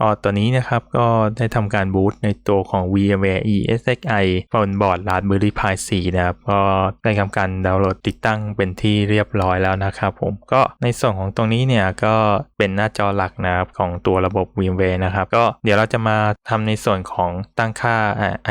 อ๋อตัวนี้นะครับก็ได้ทำการบูตในตัวของ VMware ESXi บนบอร์ด Raspberry Pi 4 นะครับ ก็ได้ทำการดาวน์โหลดติดตั้งเป็นที่เรียบร้อยแล้วนะครับผมก็ในส่วนของตรงนี้เนี่ยก็เป็นหน้าจอหลักนะครับของตัวระบบ VMware นะครับ ก็เดี๋ยวเราจะมาทำในส่วนของตั้งค่า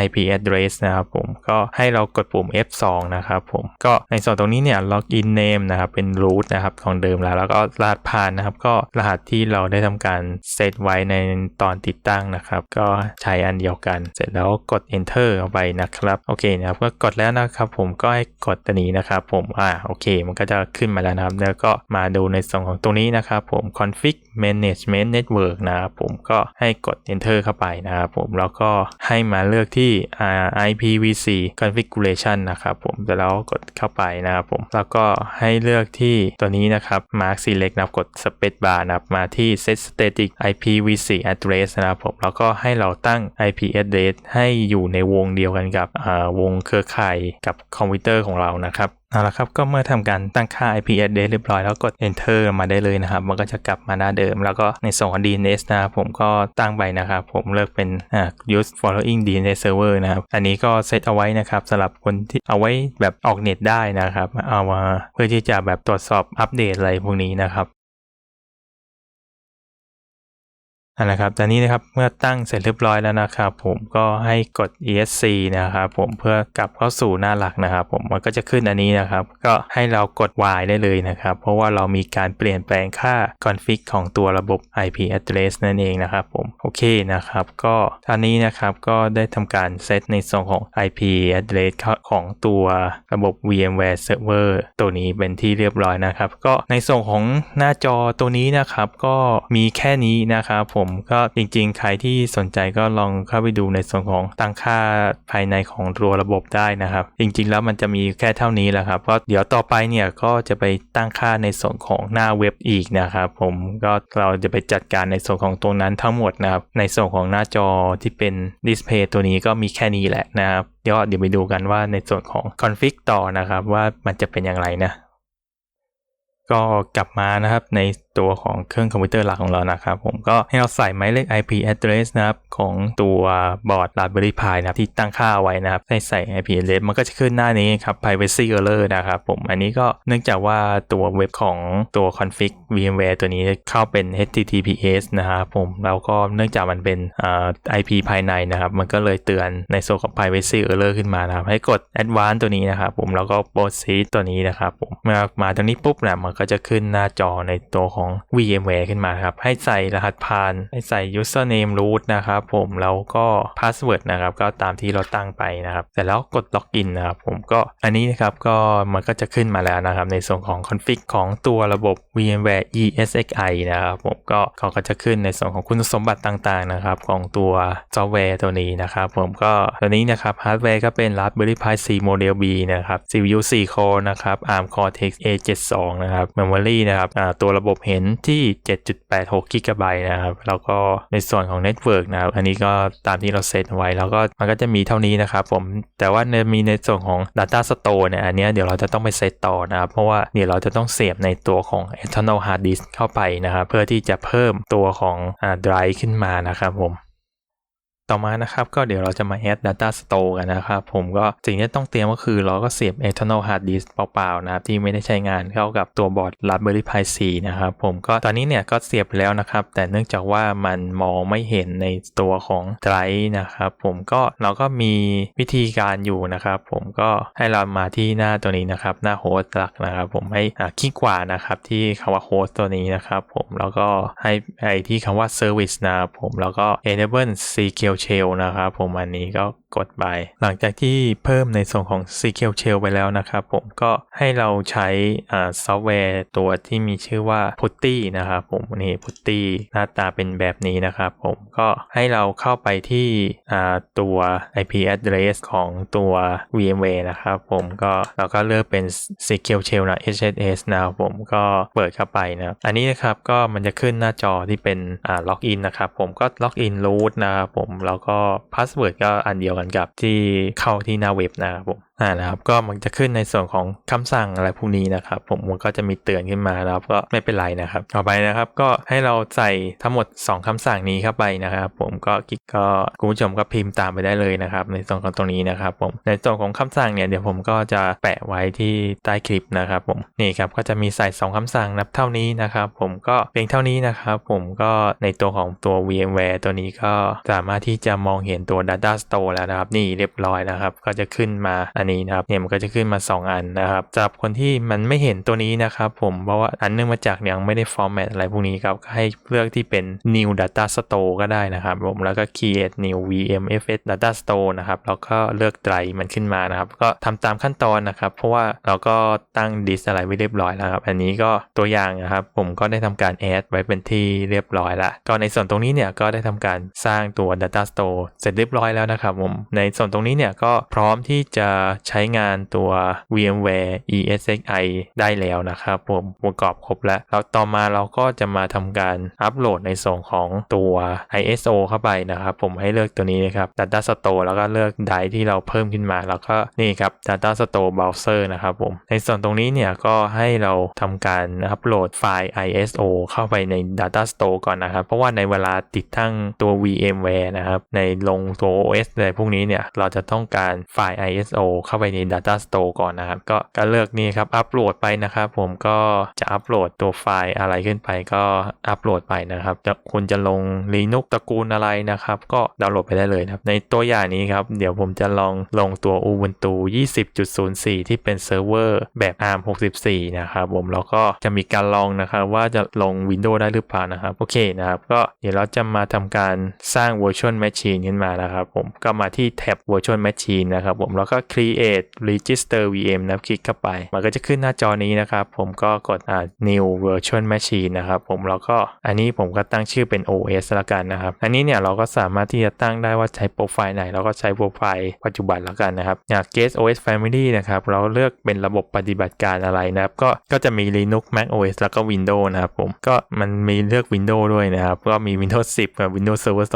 IP address นะครับผมก็ให้เรากดปุ่ม F2 นะครับผมก็ในส่วนตรงนี้เนี่ย login name นะครับเป็น root นะครับของเดิมแล้วแล้วก็รหัสผ่านนะครับ ก็รหัสที่เราได้ทำการเซตไว้ในตอนติดตั้งนะครับ ก็ใช้อันเดียวกัน เสร็จแล้วกด enter เข้าไปนะครับโอเคนะครับก็กดแล้วนะครับผมก็ให้กดตัวนี้นะครับ ผมอ่าโอเค มันก็จะขึ้นมาแล้วนะครับ แล้วก็มาดูในส่วนของตรงนี้นะครับ ผม config management network นะครับผมก็ให้กด enter เข้าไปนะครับผมแล้วก็ให้มาเลือกที่ IPv4 configuration นะครับผมแล้วกดเข้าไปนะครับผมแล้วก็ให้เลือกที่ตัวนี้นะครับ mark select นะครับกด space bar นะครับมาที่ set static IPv4 address นะครับผมแล้วก็ให้เราตั้ง IP address ให้อยู่ในวงเดียวกันกับวงเครือข่ายกับคอมพิวเตอร์ของเรานะครับเอาละครับก็เมื่อทำการตั้งค่า IP address เรียบร้อยแล้วกด enter มาได้เลยนะครับ มันก็จะกลับมาหน้าเดิม แล้วก็ในส่วนของ DNS นะครับผมก็ตั้งไปนะครับ ผมเลือกเป็นอ่า use following DNS server นะครับ อันนี้ก็เซตเอาไว้นะครับสำหรับคนที่เอาไว้แบบออกเน็ตได้นะครับ เอามาเพื่อที่จะแบบตรวจสอบอัปเดตอะไรพวกนี้นะครับ อันนะครับตอนนี้นะครับเมื่อตั้งเสร็จเรียบร้อยแล้วนะครับ ผมก็ให้กด esc นะครับผมเพื่อกลับเข้าสู่หน้าหลักนะครับ ผมมันก็จะขึ้นอันนี้นะครับ ก็ให้เรากด y ได้เลยนะครับ เพราะว่าเรามีการเปลี่ยนแปลงค่า config ของตัวระบบ IP address นั่นเองนะครับ ผมโอเคนะครับ ก็ตอนนี้นะครับก็ได้ทำการเซตในส่วนของ IP address ของตัวระบบ VMware Server ตัวนี้เป็นที่เรียบร้อยนะครับ ก็ในส่วนของหน้าจอตัวนี้นะครับ ก็มีแค่นี้นะครับผมม ก็จริงๆ ใครที่สนใจก็ลองเข้าไปดูในส่วนของตั้งค่าภายในของตัวระบบได้นะครับ จริงๆ แล้วมันจะมีแค่เท่านี้แหละครับเพราะเดี๋ยวต่อไปเนี่ยก็จะไปตั้งค่าในส่วนของหน้าเว็บอีกนะครับผมก็เราจะไปจัดการในส่วนของตรงนั้นทั้งหมดนะครับในส่วนของหน้าจอที่เป็นดิสเพย์ตัวนี้ก็มีแค่นี้แหละนะครับเดี๋ยวเดี๋ยวไปดูกันว่าในส่วนของคอนฟิกต่อนะครับว่ามันจะเป็นอย่างไรนะก็กลับมานะครับใน ตัวของเครื่องคอมพิวเตอร์หลักของเรานะครับ ผมก็ให้เราใส่หมายเลข IP address นะครับของตัวบอร์ด Raspberry Pi นะครับที่ตั้งค่าไว้นะครับให้ใส่ IP address มันก็จะขึ้นหน้านี้ครับ privacy error นะครับผมอันนี้ก็เนื่องจากว่าตัวเว็บของตัว config VMware ตัวนี้เข้าเป็น HTTPS นะครับผมแล้วก็เนื่องจากมันเป็น IP ภายในนะครับ มันก็เลยเตือนในส่วนของ privacy error ขึ้นมานะครับ ให้กด advanced ตัวนี้นะครับผมแล้วก็ proceed ตัวนี้นะครับผมเมื่อมาตรงนี้ปุ๊บนะมันก็จะขึ้นหน้าจอในตัวของ VMware ขึ้นมาครับ ให้ใส่รหัสผ่าน ให้ใส่ username root นะครับผมแล้วก็ password นะครับ ก็ตามที่เราตั้งไปนะครับ เสร็จแล้วกด login นนะครับผมก็อันนี้นะครับก็มันก็จะขึ้นมาแล้วนะครับ ในส่วนของ config ของตัวระบบ VMware ESXi นะครับผมก็เขาก็จะขึ้นในส่วนของคุณสมบัติต่างๆนะครับของตัวซอฟต์แวร์ตัวนี้นะครับผมก็ตัวนี้นะครับฮาร์ดแวร์ก็เป็น Raspberry Pi 4 Model B นะครับ CPU 4 core นะครับ ARM Cortex A72 นะครับ Memory นะครับตัวระบบเห็นที่ 7.86กิกะไบต์นะครับ แล้วก็ในส่วนของเน็ตเวิร์กนะครับ อันนี้ก็ตามที่เราเซตไว้ แล้วก็มันก็จะมีเท่านี้นะครับผม แต่ว่ามีในส่วนของ Data Store เนี่ย อันนี้เดี๋ยวเราจะต้องไปเซตต่อนะครับ เพราะว่าเดี๋ยวเราจะต้องเสียบในตัวของ external hard disk เข้าไปนะครับ เพื่อที่จะเพิ่มตัวของอ่า drive ขึ้นมานะครับผม ต่อมานะครับก็เดี๋ยวเราจะมา add data store กันนะครับ ผมก็สิ่งที่ต้องเตรียมก็คือเราก็เสียบ external hard disk เปล่าๆนะครับ ที่ไม่ได้ใช้งานเข้ากับตัวบอร์ด Raspberry Pi 4 นะครับ ผมก็ตอนนี้เนี่ยก็เสียบแล้วนะครับ แต่เนื่องจากว่ามันมองไม่เห็นในตัวของ drive นะครับ ผมก็เราก็มีวิธีการอยู่นะครับ ผมก็ให้เรามาที่หน้าตัวนี้นะครับ หน้าโฮสต์หลักนะครับ ผมให้คลิกขวานะครับที่คำว่าโฮสต์ตัวนี้นะครับ ผมแล้วก็ให้ไปที่คำว่า service นะครับผมแล้วก็ enable secure s h e l นะครับผมอันนี้ก็กดไป หลังจากที่เพิ่มในส่วนของ SQL Shell ไปแล้วนะครับผมก็ให้เราใช้ซอฟต์แวร์ตัวที่มีชื่อว่า Putty นะครับผมนี่ Putty หน้าตาเป็นแบบนี้นะครับผมก็ให้เราเข้าไปที่ตัว IP address ของตัว VMware นะครับผมก็เราก็เลือกเป็น SQL Shell นะ HSS นะครับผมก็เปิดเข้าไปนะอันนี้นะครับก็มันจะขึ้นหน้าจอที่เป็นล็อกอินนะครับผมก็ล็อกอิน root นะครับผมแล้วก็พาสเวิร์ดก็อันเดียวกันกับที่เข้าที่หน้าเว็บนะครับผม อ่านะครับก็มันจะขึ้นในส่วนของคำสั่งอะไรพวกนี้นะครับ ผมมันก็จะมีเตือนขึ้นมานะครับก็ไม่เป็นไรนะครับ ต่อไปนะครับก็ให้เราใส่ทั้งหมด 2คำสั่งนี้เข้าไปนะครับ ผมก็กิ๊กก็คุณผู้ชมก็พิมพ์ตามไปได้เลยนะครับ ในส่วนของตรงนี้นะครับ ผมในส่วนของคำสั่งเนี่ยเดี๋ยวผมก็จะแปะไว้ที่ใต้คลิปนะครับ ผมนี่ครับก็จะมีใส่ 2คำสั่งนับเท่านี้นะครับ ผมก็เพียงเท่านี้นะครับผมก็ในตัวของตัว VMware ตัวนี้ก็สามารถที่จะมองเห็นตัว Data Store แล้วนะครับ นี่เรียบร้อยนะครับ ก็จะขึ้นมาอันนี้นะครับเนี่ยมันก็จะขึ้นมา 2 อันนะครับสำหรับคนที่มันไม่เห็นตัวนี้นะครับผมเพราะว่าอันเนื่องมาจากยังไม่ได้ format อะไรพวกนี้ครับก็ให้เลือกที่เป็น new data store ก็ได้นะครับผมแล้วก็ create new VMFS data store นะครับแล้วก็เลือกไดรมันขึ้นมานะครับ ก็ทำตามขั้นตอนนะครับ เพราะว่าเราก็ตั้งดิสอะไรไว้เรียบร้อยแล้วครับอันนี้ก็ตัวอย่างนะครับ ผมก็ได้ทำการ add ไว้เป็นที่เรียบร้อยล้วก็ในส่วนตรงนี้เนี่ยก็ได้ทำการสร้างตัว data store เสร็จเรียบร้อยแล้วนะครับผมในส่วนตรงนี้เนี่ยก็พร้อมที่จะใช้งานตัว VMware ESXi ได้แล้วนะครับผมประกอบครบแล้วแล้วต่อมาเราก็จะมาทำการอัปโหลดในส่วนของตัว ISO เข้าไปนะครับ ผมให้เลือกตัวนี้นะครับ Data Store แล้วก็เลือกไดที่เราเพิ่มขึ้นมา แล้วก็นี่ครับ Data Store Browser นะครับผมในส่วนตรงนี้เนี่ยก็ให้เราทำการอัปโหลดไฟล์ ISO เข้าไปใน Data Store ก่อนนะครับ เพราะว่าในเวลาติดตั้งตัว VMware นะครับในลงตัว OS อะไรพวกนี้เนี่ยเราจะต้องการไฟล์ ISO เข้าไปใน Data Store ก่อนนะครับ ก็ก็เลือกนี่ครับอัปโหลดไปนะครับผมก็จะอัปโหลดตัวไฟล์อะไรขึ้นไปก็อัปโหลดไปนะครับจะคุณจะลง Linux ตระกูลอะไรนะครับ ก็ดาวน์โหลดไปได้เลยครับ ในตัวอย่างนี้ครับ เดี๋ยวผมจะลองลงตัว Ubuntu 20.04 ที่เป็นเซิร์ฟเวอร์แบบ ARM 64 นะครับผมแล้วก็จะมีการลองนะครับว่าจะลง Windows ได้หรือเปล่านะครับ โอเคนะครับ ก็เดี๋ยวเราจะมาทำการสร้าง Virtual Machine ขึ้นมานะครับ ผมก็มาที่แท็บ Virtual Machine นะครับผมแล้วก็ Create Register VM นะครับคลิกเข้าไป มันก็จะขึ้นหน้าจอนี้นะครับ ผมก็กดอ่า New Virtual Machine นะครับ ผมแล้วก็อันนี้ผมก็ตั้งชื่อเป็น OS ละกันนะครับ อันนี้เนี่ยเราก็สามารถที่จะตั้งได้ว่าใช้โปรไฟล์ไหน เราก็ใช้โปรไฟล์ปัจจุบันล้วกันนะครับอย่าง Guest OS Family นะครับ เราเลือกเป็นระบบปฏิบัติการอะไรนะครับ ก็ก็จะมี Linux Mac OS แล้วก็ Windows นะครับผมก็มันมีเลือก Windows ด้วยนะครับ ก็มี Windows 10 กับ Windows Server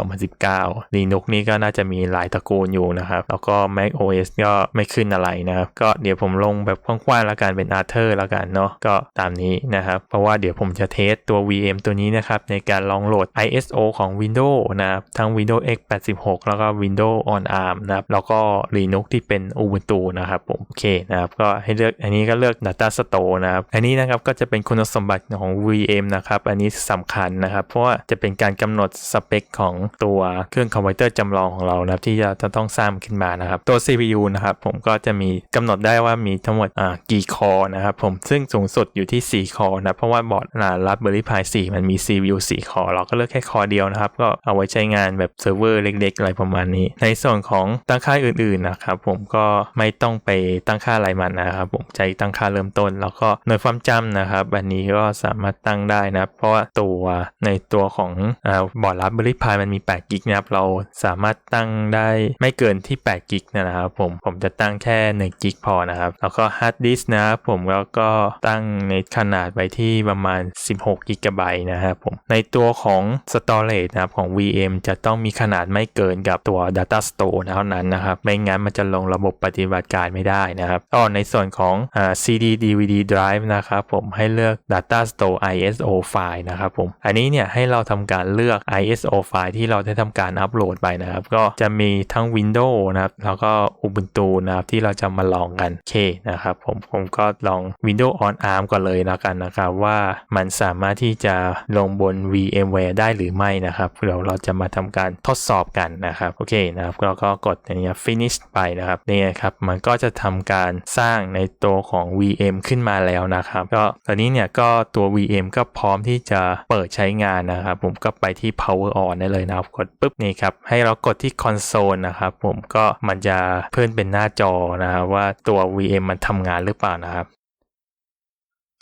2019 Linux นี่ก็น่าจะมีหลายตระกูลอยู่นะครับ แล้วก็ Mac OS ก็ไม่ขึ้นอะไรนะครับ ก็เดี๋ยวผมลงแบบกว้างๆแล้วกันเป็น Arthur แล้วกันเนาะก็ตามนี้นะครับ เพราะว่าเดี๋ยวผมจะเทสตัว VM ตัวนี้นะครับ ในการลองโหลด ISO ของ Windows นะครับทั้ง Windows x86 แล้วก็ Windows on ARM นะครับ แล้วก็ Linux ที่เป็น Ubuntu นะครับผมโอเคนะครับ ก็ให้เลือกอันนี้ก็เลือก Data Store นะครับ อันนี้นะครับก็จะเป็นคุณสมบัติของ VM นะครับ อันนี้สำคัญนะครับ เพราะว่าจะเป็นการกำหนดสเปคของตัวเครื่องคอมพิวเตอร์จำลองของเรานะครับ ที่จะจะต้องสร้างขึ้นมานะครับ ตัว CPU นะครับผมก็จะมีกำหนดได้ว่ามีทั้งหมดกี่คอนะครับผมซึ่งสูงสุดอยู่ที่ 4 คอนะเพราะว่าบอร์ดอ่า Raspberry Pi 4มันมี CPU 4 คอ เราก็เลือกแค่คอเดียวนะครับ ก็เอาไว้ใช้งานแบบเซิร์ฟเวอร์เล็กๆ อะไรประมาณนี้ ในส่วนของตั้งค่าอื่นๆนะครับผมก็ไม่ต้องไปตั้งค่าอะไรมันนะครับผมใช้ตั้งค่าเริ่มต้น แล้วก็หน่วยความจำนะครับอันนี้ก็สามารถตั้งได้นะเพราะว่าตัวในตัวของอบอร์ด Raspberry Pi มันมี8กิกนะครับเราสามารถตั้งได้ไม่เกินที่8กิกนะครับผมผมจะตั้งแค่ 1 กิกพอนะครับ แล้วก็ฮาร์ดดิสนะครับผมแล้วก็ตั้งในขนาดไว้ที่ประมาณ 16กิกะไบต์นะครับผม ในตัวของ storage นะครับของ VM จะต้องมีขนาดไม่เกินกับตัว data store เท่านั้นนะครับ ไม่งั้นมันจะลงระบบปฏิบัติการไม่ได้นะครับก็ในส่วนของอ่า CD DVD drive นะครับผมให้เลือก data store ISO ไฟล์นะครับผม อันนี้เนี่ยให้เราทำการเลือก ISO ไฟล์ที่เราได้ทำการอัปโหลดไปนะครับ ก็จะมีทั้ง Windows นะครับแล้วก็ Ubuntu นะครับที่เราจะมาลองกันโอเคนะครับผมผมก็ลอง Windows on ARM ก่อนเลยแล้วกันนะครับว่ามันสามารถที่จะลงบน VMware ได้หรือไม่นะครับเดี๋ยวเราจะมาทำการทดสอบกันนะครับโอเคนะครับเราก็กดอันนี้ finish ไปนะครับนี่ครับมันก็จะทำการสร้างในตัวของ VM ขึ้นมาแล้วนะครับก็ตอนนี้เนี่ยก็ตัว VM ก็พร้อมที่จะเปิดใช้งานนะครับ ผมก็ไปที่ power on ได้เลยนะครับกดปุ๊บนี่ครับให้เรากดที่ console นะครับผมก็มันจะเพิ่มเป็นหน้าจจอนะครับว่าตัว VM มันทำงานหรือเปล่านะครับ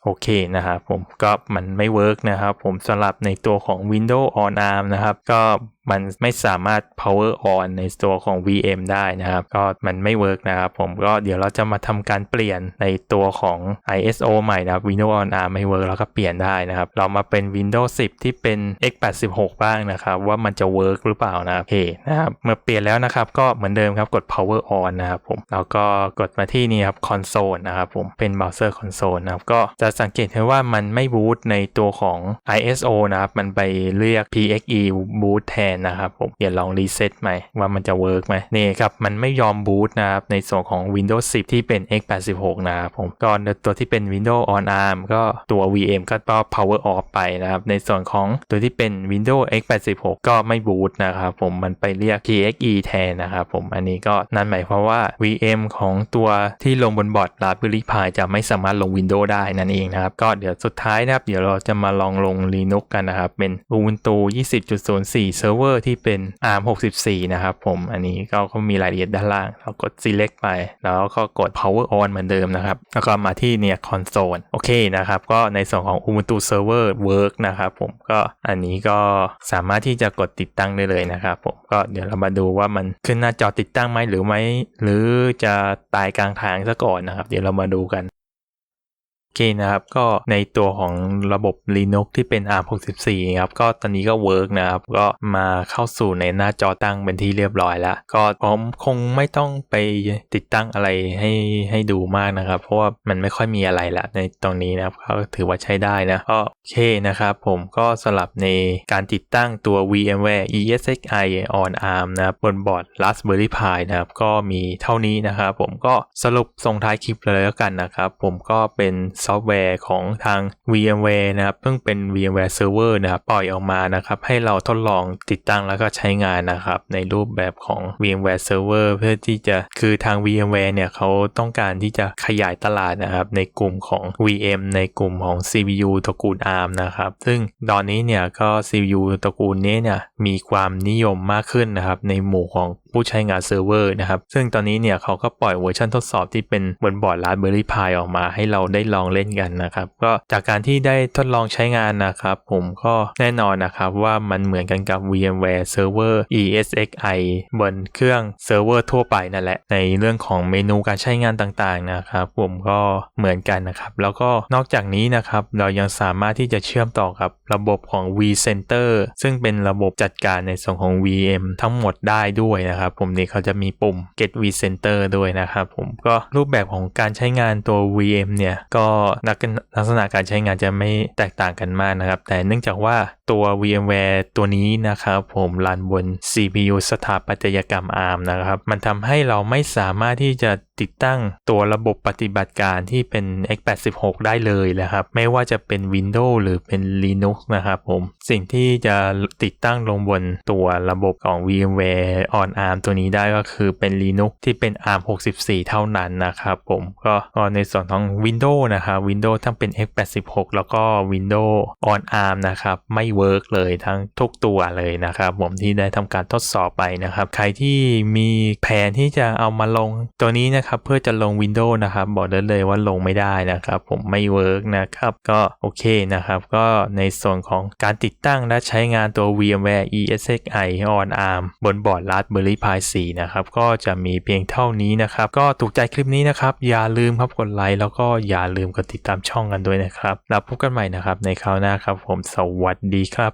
โอเคนะครับผมก็มันไม่เวิร์กนะครับผมสำหรับในตัวของ Windows on ARM นะครับ ก็มันไม่สามารถ power on ในตัวของ VM ได้นะครับ ก็มันไม่เวิร์กนะครับผมก็เดี๋ยวเราจะมาทำการเปลี่ยนในตัวของ ISO ใหม่นะครับ Windows on ARM ไม่เวิร์กเราก็เปลี่ยนได้นะครับ เรามาเป็น Windows 10 ที่เป็น x86 บ้างนะครับ ว่ามันจะเวิร์กหรือเปล่านะครับโอเคนะครับเมื่อเปลี่ยนแล้วนะครับ ก็เหมือนเดิมครับกด power on นะครับผมแล้วก็กดมาที่นี่ครับ console นะครับผมเป็น browser console นะครับก็จะสังเกตเห็นว่ามันไม่บูตในตัวของ ISO นะครับมันไปเรียก PXE boot แทนนะครับผมเดี๋ยวลองรีเซ็ตใหม่ว่ามันจะเวิร์กไหมนี่ครับ มันไม่ยอมบูตนะครับ ในส่วนของ Windows 10 ที่เป็น x86 นะครับผมก็ตัวที่เป็น Windows on ARM ก็ตัว VM ก็ต้อง power off ไปนะครับ ในส่วนของตัวที่เป็น Windows x86 ก็ไม่บูตนะครับผมมันไปเรียก PXE แทนนะครับผมอันนี้ก็นั่นหมายความว่า VM ของตัวที่ลงบนบอร์ด Raspberry Pi จะไม่สามารถลง Windows ได้นั่นเองนะครับ ก็เดี๋ยวสุดท้ายนะครับ เดี๋ยวเราจะมาลองลง Linux กันนะครับ เป็น Ubuntu 20.04 Server ที่เป็น ARM 64 นะครับผมอันนี้ก็ก็มีรายละเอียดด้านล่าง เรากด select ไป แล้วก็กด power on เหมือนเดิมนะครับ แล้วก็มาที่เนี่ย console โอเคนะครับ ก็ในส่วนของ Ubuntu Server Work นะครับผมก็อันนี้ก็สามารถที่จะกดติดตั้งได้เลยนะครับผมก็เดี๋ยวเรามาดูว่ามันขึ้นหน้าจอติดตั้งไหมหรือไม่หรือจะตายกลางทางซะก่อนนะครับ เดี๋ยวเรามาดูกัน โอเคนะครับก็ในตัวของระบบ Linux ที่เป็น ARM64 ครับก็ตอนนี้ก็เวิร์กนะครับก็มาเข้าสู่ในหน้าจอตั้งเป็นที่เรียบร้อยแล้ว ก็ผมคงไม่ต้องไปติดตั้งอะไรให้ให้ดูมากนะครับ เพราะว่ามันไม่ค่อยมีอะไรละในตรงนี้นะครับก็ถือว่าใช้ได้นะก็โอเคนะครับผมก็สลับในการติดตั้งตัว VMware ESXi on ARM นะครับบนบอร์ด Raspberry Pi นะครับก็มีเท่านี้นะครับผมก็สรุปส่งท้ายคลิปเลยแล้วกันนะครับผมก็เป็นซอฟต์แวร์ของทาง VMware นะครับเพิ่งเป็น VMware Server นะครับปล่อยออกมานะครับให้เราทดลองติดตั้งแล้วก็ใช้งานนะครับในรูปแบบของ VMware Server เพื่อที่จะคือทาง VMware เนี่ยเขาต้องการที่จะขยายตลาดนะครับในกลุ่มของ VM ในกลุ่มของ CPU ตระกูล ARM นะครับซึ่งตอนนี้เนี่ยก็ CPU ตระกูลนี้เนี่ยมีความนิยมมากขึ้นนะครับในหมู่ของผู้ใช้งานเซิร์ฟเวอร์นะครับ ซึ่งตอนนี้เนี่ยเขาก็ปล่อยเวอร์ชันทดสอบที่เป็นบนบอร์ด Raspberry Pi ออกมาให้เราได้ลองเล่นกันนะครับ ก็จากการที่ได้ทดลองใช้งานนะครับ ผมก็แน่นอนนะครับว่ามันเหมือนกันกับ VMware Server ESXi บนเครื่องเซิร์ฟเวอร์ทั่วไปนั่นแหละ ในเรื่องของเมนูการใช้งานต่างๆนะครับ ผมก็เหมือนกันนะครับ แล้วก็นอกจากนี้นะครับเรายังสามารถที่จะเชื่อมต่อกับระบบของ vCenter ซึ่งเป็นระบบจัดการในส่วนของ VM ทั้งหมดได้ด้วยนะนะครับผมนี่เขาจะมีปุ่ม get vCenter ด้วยนะครับผมก็รูปแบบของการใช้งานตัว VM เนี่ยก็ลักษณะการใช้งานจะไม่แตกต่างกันมากนะครับ แต่เนื่องจากว่า ตัว VMware ตัวนี้นะครับผมรันบน CPU สถาปัตยกรรม ARM นะครับ มันทำให้เราไม่สามารถที่จะติดตั้งตัวระบบปฏิบัติการที่เป็น x86 ได้เลยนะครับ ไม่ว่าจะเป็น Windows หรือเป็น Linux นะครับผม สิ่งที่จะติดตั้งลงบนตัวระบบของ VMware on ARM ตัวนี้ได้ก็คือเป็น Linux ที่เป็น ARM 64 เท่านั้นนะครับผมก็ในส่วนของ Windows นะครับ Windows ทั้งเป็น x86 แล้วก็ Windows on ARM นะครับไม่เวิร์กเลยทั้งทุกตัวเลยนะครับผมที่ได้ทำการทดสอบไปนะครับ ใครที่มีแผนที่จะเอามาลงตัวนี้นะครับเพื่อจะลง Windows นะครับ บอกได้เลยว่าลงไม่ได้นะครับ ผมไม่เวิร์กนะครับ ก็โอเคนะครับ ก็ในส่วนของการติดตั้งและใช้งานตัว VMware ESXi on ARM บนบอร์ด Raspberry Pi 4 นะครับ ก็จะมีเพียงเท่านี้นะครับ ก็ถูกใจคลิปนี้นะครับ อย่าลืมครับกดไลค์แล้วก็อย่าลืมกดติดตามช่องกันด้วยนะครับแล้วพบกันใหม่นะครับในคราวหน้าครับผมสวัสดีครับ